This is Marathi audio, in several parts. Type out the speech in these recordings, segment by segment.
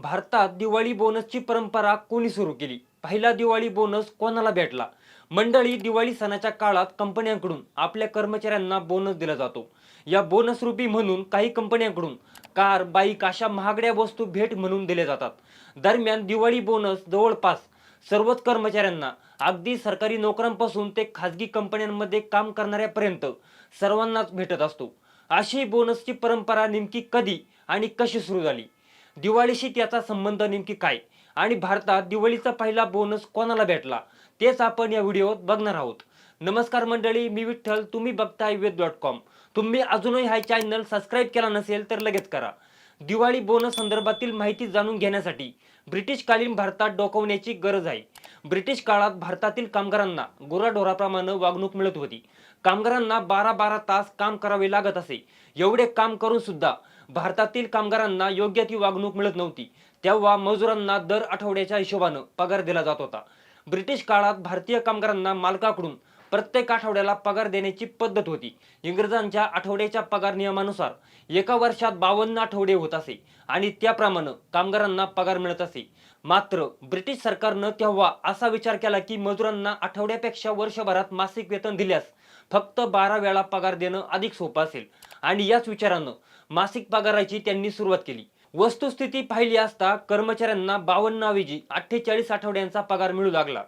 भारतात दिवाळी बोनसची परंपरा कोणी सुरू केली? पहिला दिवाळी बोनस कोणाला भेटला? मंडळी दिवाळी सणाच्या काळात कंपन्यांकडून आपल्या कर्मचाऱ्यांना बोनस दिला जातो. या बोनस रूपी म्हणून काही कंपन्यांकडून कार बाईक अशा महागड्या वस्तू भेट म्हणून दिल्या जातात. दरम्यान दिवाळी बोनस जवळपास सर्वच कर्मचाऱ्यांना अगदी सरकारी नोकरांपासून ते खाजगी कंपन्यांमध्ये काम करणाऱ्यापर्यंत सर्वांनाच भेटत असतो. अशी बोनसची परंपरा नेमकी कधी आणि कशी सुरू झाली? दिवाळीशी त्याचा संबंध नेमकी काय? आणि भारतात दिवाळीचा पहिला बोनस कोणाला भेटला? तेच आपण या व्हिडिओत बघणार आहोत. नमस्कार मंडळी मी विठ्ठल तुम्ही बघताय वेद डॉट कॉम. तुम्ही अजूनही हा चॅनल सबस्क्राईब केला नसेल तर लगेच करा. दिवाळी बोनस संदर्भातील माहिती जाणून घेण्यासाठी ब्रिटिश कालीन भारतात डोकवण्याची गरज आहे. ब्रिटिश काळात भारतातील कामगारांना गुराढोराप्रमाणे वागणूक मिळत होती. कामगारांना बारा बारा तास काम करावे लागत असे. एवढे काम करून सुद्धा भारतातील कामगारांना योग्य ती वागणूक मिळत नव्हती. तेव्हा मजुरांना दर आठवड्याच्या हिशोबानं पगार दिला जात होता. ब्रिटिश काळात भारतीय कामगारांना मालकाकडून प्रत्येक आठवड्याला पगार देण्याची पद्धत होती. इंग्रजांच्या आठवड्याच्या पगार नियमानुसार एका वर्षात बावन्न आठवडे होत असे आणि त्याप्रमाणे कामगारांना पगार मिळत असे. मात्र ब्रिटिश सरकारनं तेव्हा असा विचार केला की मजुरांना आठवड्यापेक्षा वर्षभरात मासिक वेतन दिल्यास फक्त बारा वेळा पगार देणं अधिक सोपं असेल. आणि याच विचारानं मासिक पगाराची त्यांनी सुरुवात केली. वस्तुस्थिती पाहिली असता कर्मचाऱ्यांना बावन्नऐवजी अठ्ठेचाळीस आठवड्यांचा पगार मिळू लागला.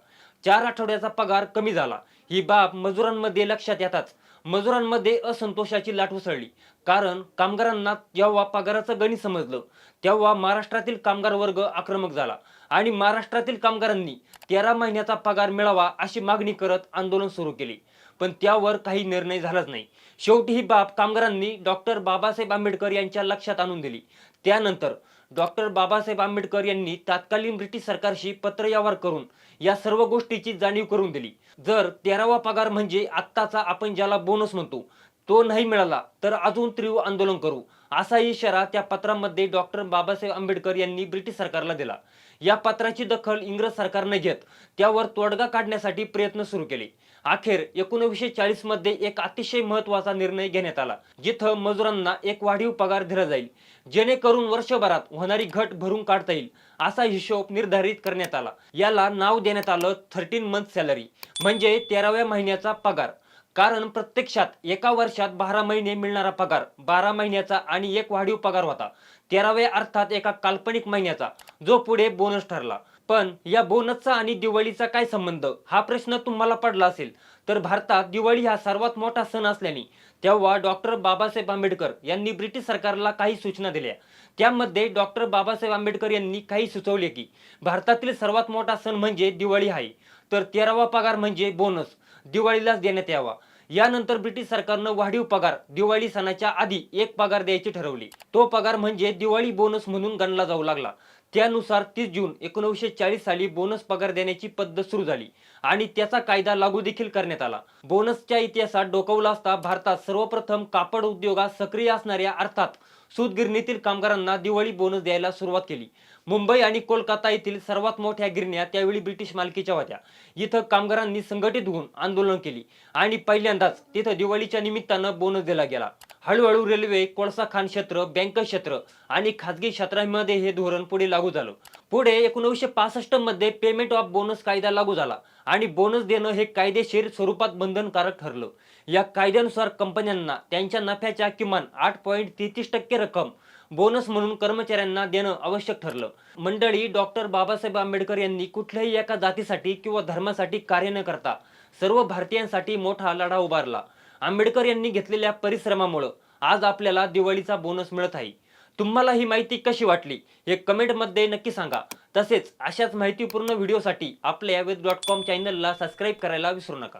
चार आठवड्याचा पगार कमी झाला. ही बाब मजुरांमध्ये लक्षात येताच मजुरांमध्ये असंतोषाची लाट उसळली. कारण कामगारांना जेव्हा पगाराचं गणित समजलं. तेव्हा महाराष्ट्रातील कामगार वर्ग आक्रमक झाला आणि महाराष्ट्रातील कामगारांनी तेरा महिन्याचा पगार मिळावा अशी मागणी करत आंदोलन सुरू केले. पण त्यावर काही निर्णय झालाच नाही. शेवटी ही बाब कामगारांनी डॉक्टर बाबासाहेब आंबेडकर यांच्या लक्षात आणून दिली. त्यानंतर डॉक्टर बाबासाहेब आंबेडकर यांनी तात्कालीन ब्रिटिश सरकारशी पत्रव्यवहार करून या सर्व गोष्टीची जाणीव करून दिली. जर तेरावा पगार म्हणजे आत्ताचा आपण ज्याला बोनस म्हणतो तो नाही मिळाला तर अजून तीव्र आंदोलन करू असा इशारा त्या पत्रामध्ये डॉक्टर बाबासाहेब आंबेडकर यांनी ब्रिटिश सरकारला दिला. या पत्राची दखल इंग्रज सरकारने घेत त्यावर तोडगा काढण्यासाठी प्रयत्न सुरू केले. अखेर एकोणीसशे चाळीसमध्ये एक अतिशय महत्त्वाचा निर्णय घेण्यात आला जिथं मजुरांना एक वाढीव पगार दिला जाईल जेणेकरून वर्षभरात होणारी घट भरून काढता येईल असा हिशोब निर्धारित करण्यात आला. याला नाव देण्यात आलं थर्टीन मंथ सॅलरी म्हणजे तेराव्या महिन्याचा पगार. कारण प्रत्यक्षात एका वर्षात बारा महिने मिळणारा पगार बारा महिन्याचा आणि एक वाढीव पगार होता. तेराव्या अर्थात एका काल्पनिक महिन्याचा जो पुढे बोनस ठरला. पण या बोनसचा आणि दिवाळीचा काय संबंध? हा प्रश्न तुम्हाला पडला असेल तर भारतात दिवाळी हा सर्वात मोठा सण असल्याने तेव्हा डॉक्टर बाबासाहेब आंबेडकर यांनी ब्रिटिश सरकारला काही सूचना दिल्या. त्यामध्ये डॉक्टर बाबासाहेब आंबेडकर यांनी काही सुचवले की भारतातील सर्वात मोठा सण म्हणजे दिवाळी आहे. तर तेरावा पगार म्हणजे बोनस दिवाळीलाच देण्यात यावा. यानंतर ब्रिटिश सरकारनं वाढीव पगार दिवाळी सणाच्या आधी एक पगार द्यायची ठरवली. तो पगार म्हणजे दिवाळी बोनस म्हणून गणला जाऊ लागला. त्यानुसार तीस जून एकोणीसशे चाळीस साली बोनस पगार देण्याची पद्धत सुरू झाली आणि त्याचा कायदा लागू देखील करण्यात आला. बोनसच्या इतिहासात डोकवला असता भारतात सर्वप्रथम कापड उद्योगात सक्रिय असणाऱ्या अर्थात सूतगिरणीतील कामगारांना दिवाळी बोनस द्यायला सुरुवात केली. मुंबई आणि कोलकाता येथील सर्वात मोठ्या गिरण्या त्यावेळी ब्रिटिश मालकीच्या होत्या. इथं कामगारांनी संघटित होऊन आंदोलन केली आणि पहिल्यांदाच तिथं दिवाळीच्या निमित्तानं बोनस दिला गेला. हळूहळू रेल्वे कोळसा खाण क्षेत्र बँक क्षेत्र आणि खाजगी क्षेत्रांमध्ये हे धोरण पुढे लागू झालं. पुढे एकोणीसशे पासष्टमध्ये पेमेंट ऑफ बोनस कायदा लागू झाला आणि बोनस देणं हे कायदेशीर स्वरूपात बंधनकारक ठरलं. या कायद्यानुसार कंपन्यांना त्यांच्या नफ्याच्या किमान आठ पॉईंट तेहतीस टक्के रक्कम बोनस म्हणून कर्मचाऱ्यांना देणं आवश्यक ठरलं. मंडळी डॉक्टर बाबासाहेब आंबेडकर यांनी कुठल्याही एका जातीसाठी किंवा धर्मासाठी कार्य न करता सर्व भारतीयांसाठी मोठा लढा उभारला. आंबेडकर यांनी घेतलेल्या परिश्रमामुळं आज आपल्याला दिवाळीचा बोनस मिळत आहे. तुम्हाला ही माहिती कशी वाटली हे कमेंटमध्ये नक्की सांगा. तसेच अशाच माहितीपूर्ण व्हिडिओसाठी आपल्या वेद डॉट कॉम चॅनलला सबस्क्राईब करायला विसरू नका.